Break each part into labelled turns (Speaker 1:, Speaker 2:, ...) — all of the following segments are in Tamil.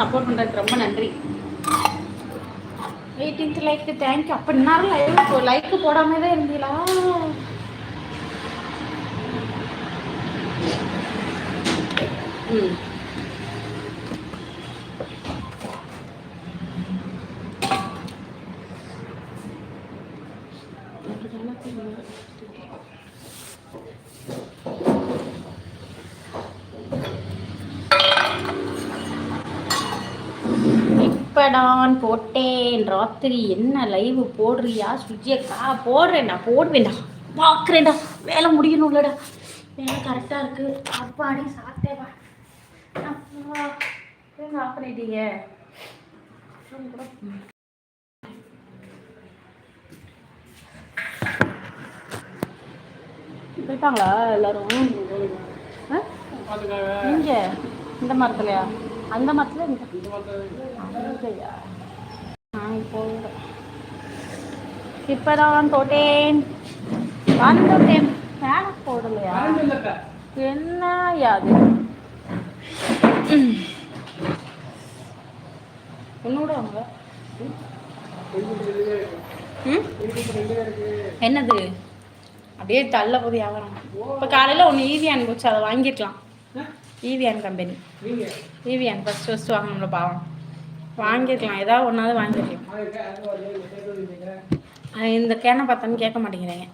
Speaker 1: சப்போர்ட் பண்ணுறதுக்கு ரொம்ப நன்றி. எயிட்டீன்த் லைக் தேங்க்யூ அப்போ இன்னாரும் லைக் லைக் போடாம தான் இருந்தீங்களா? ம். இப்படான் போட்டேன். ராத்திரி என்ன லைவ் போடுறியா? சுஜியக்கா போடுறேன்டா போடுவேன்டா. பார்க்குறேன்டா வேலை முடியணும்லடா. வேலை கரெக்டாக இருக்கு. அப்பாடி ஏங்க ஆஃப் பண்ணிட்டீங்க போயிட்டாங்களா? எல்லாரும்? இங்க இந்த மரத்துலயா? அந்த மரத்தில் இந்த நான் போகிறேன் இப்பதான் தொட்டேன். வானம் ஃபேன் போடலையா? என்ன யாது? என்னோட அவங்க என்னது? அப்படியே தள்ள போது வியாபாரம் இப்போ காலையில் ஒன்று ஈவியான் அனுப்பிச்சு அதை வாங்கிக்கலாம் ஈவியான் கம்பெனி ஈவியான் ஃபஸ்ட்டு ஃபஸ்ட்டு வாங்கணும்ல பாவம். வாங்கிருக்கலாம். ஏதாவது ஒன்றாவது வாங்கிருக்கலாம். இந்த கேனை பார்த்தோன்னு கேட்க மாட்டேங்கிறீங்க.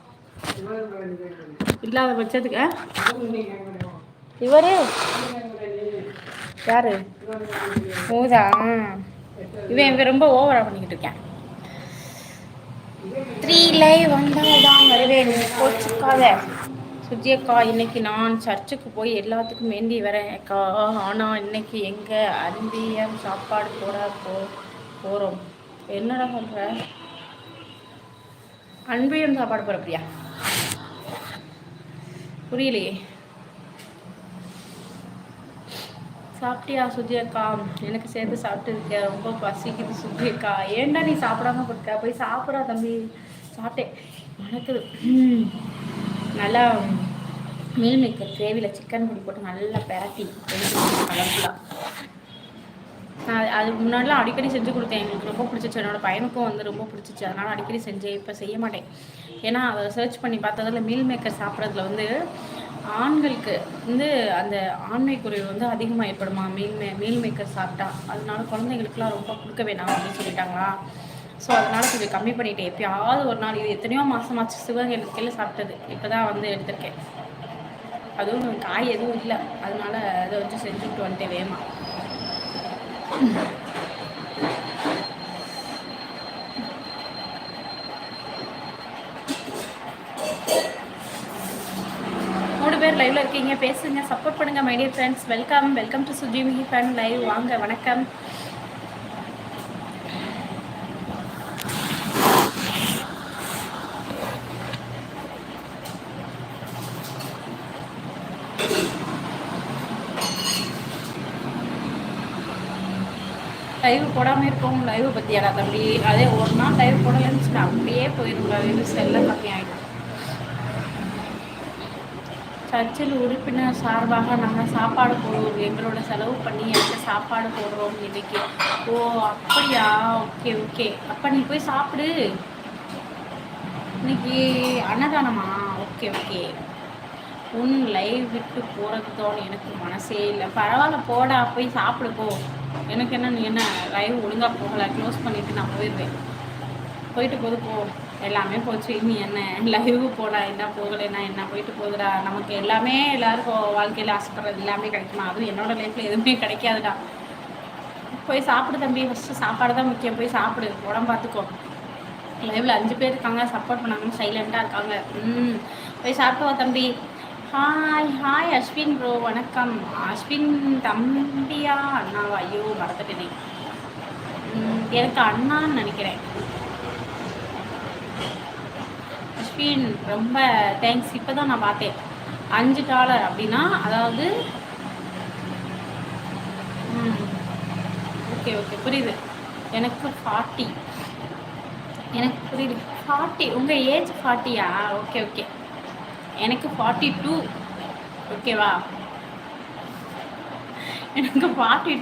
Speaker 1: இல்லாத பட்சத்துக்கு இவரு? யாரு? ஓதா இவன் இவன் ரொம்ப ஓவரா பண்ணிக்கிட்டு இருக்கேன். த்ரீ லைவ் வந்தால் தான் வருவேன் போச்சுக்காத. சுஜி அக்கா இன்னைக்கு நான் சர்ச்சுக்கு போய் எல்லாத்துக்கும் வேண்டி வரேன் அக்கா. ஆனால் இன்னைக்கு எங்கே அன்பியம் சாப்பாடு போட போ போகிறோம் என்னடா சொல்கிற அன்பியம் சாப்பாடு போகிற புரியலையே. சாப்பிட்டியா சுஜி அக்கா? எனக்கு சேர்த்து சாப்பிட்டு இருக்க ரொம்ப பசிக்குது சுஜி அக்கா. ஏன்டா நீ சாப்பிடாம கொடுக்க போய் சாப்பிடா தம்பி. சாப்பிட்டேன். வணக்குது நல்லா மீல் மேக்கர் கிரேவியில் சிக்கன் பொடி போட்டு நல்லா பெரட்டி கலர்ஃபுல்லாக நான் அது முன்னாடிலாம் அடிக்கடி செஞ்சு கொடுத்தேன். எங்களுக்கு ரொம்ப பிடிச்சிச்சு. என்னோட பையனுக்கும் வந்து ரொம்ப பிடிச்சிச்சு. அதனால் அடிக்கடி செஞ்சேன் இப்போ செய்ய மாட்டேன். ஏன்னா அதை சர்ச் பண்ணி பார்த்ததில் மீல் மேக்கர் சாப்பிட்றதுல வந்து ஆண்களுக்கு வந்து அந்த ஆண்மை குறைவு வந்து அதிகமாக ஏற்படுமா? மீல் மே மீல் மேக்கர் சாப்பிட்டா. அதனால குழந்தைங்களுக்குலாம் ரொம்ப கொடுக்க வேணாம் அப்படின்னு சொல்லிட்டாங்களா? ஸோ அதனால் கொஞ்சம் கம்மி பண்ணிட்டேன். எப்பயாவது ஒரு நாள் இது எத்தனையோ மாதமாச்சு சிவகங்கையில் சாப்பிட்டது. இப்போ தான் வந்து எடுத்திருக்கேன். அதுவும் காய் எதுவும் இல்லை. அதனால அதை வச்சு செஞ்சுட்டு வந்துட்டேன் வேமா மூணு பேர் லைவ்ல இருக்கீங்க. பேசுங்க. சப்போர்ட் பண்ணுங்க my dear friends welcome welcome to சுஜிமிகி fan live வாங்க வணக்கம். லைவ் போடாமல் இருக்கவங்க லைவ் பற்றியாடா தம்பி. அதே ஒரு நாள் லைவ் போடலன்னு வச்சுக்கோ அப்படியே போயிருங்க வியூஸ் எல்லாம் கம்மியாயிடும் சர்ச்சில் உறுப்பினர் சார்பாக நாங்கள் சாப்பாடு போடுவோம். எங்களோட செலவு பண்ணி எனக்கு சாப்பாடு போடுறோம் இன்னைக்கு. ஓ அப்படியா? Okay okay. அப்போ நீ போய் சாப்பிடு. இன்னைக்கு அன்னதானமா? Okay okay. உன் லைவ் விட்டு போகிறது எனக்கு மனசே இல்லை. பரவாயில்ல போடா போய் சாப்பிடு போ. எனக்கு என்ன நீ என்ன லைவ் ஒழுங்காக போகலை. க்ளோஸ் பண்ணிவிட்டு நான் போயிடுவேன் போயிட்டு போது போ. எல்லாமே போச்சு. நீ என்ன? லைவ் போடா என்ன போகலைன்னா என்ன? போயிட்டு போகுதுடா நமக்கு எல்லாமே எல்லாருக்கும் வாழ்க்கையில் ஆசைப்படுறது எல்லாமே கிடைக்குமா? அதுவும் என்னோடய லைஃப்பில் எதுவுமே கிடைக்காதுடா. போய் சாப்பிடு தம்பி. ஃபஸ்ட்டு சாப்பாடு தான் முக்கியம். போய் சாப்பிடு. உடம்பு பார்த்துக்கோ. லைவில் அஞ்சு பேர் இருக்காங்க. சப்போர்ட் பண்ணாங்கன்னு சைலண்ட்டாக இருக்காங்க. ம் போய் சாப்பிட்டு வா தம்பி. ஹாய் ஹாய் அஸ்வின் ப்ரோ வணக்கம். அஸ்வின் தம்பியா அண்ணாவா? ஐயோ மறந்துட்டேனே. எனக்கு அண்ணான்னு நினைக்கிறேன். அஸ்வின் ரொம்ப தேங்க்ஸ் இப்போ தான் நான் பார்த்தேன். அஞ்சு டாலர் அப்படின்னா அதாவது ஓகே ஓகே புரியுது. எனக்கு ஃபார்ட்டி எனக்கு புரியுது. ஃபார்ட்டி உங்கள் ஏஜ் ஃபார்ட்டியா ஓகே ஓகே எனக்கு ஃபார்ட்டி டூ ஓகேவா எனக்கு ஃபார்ட்டி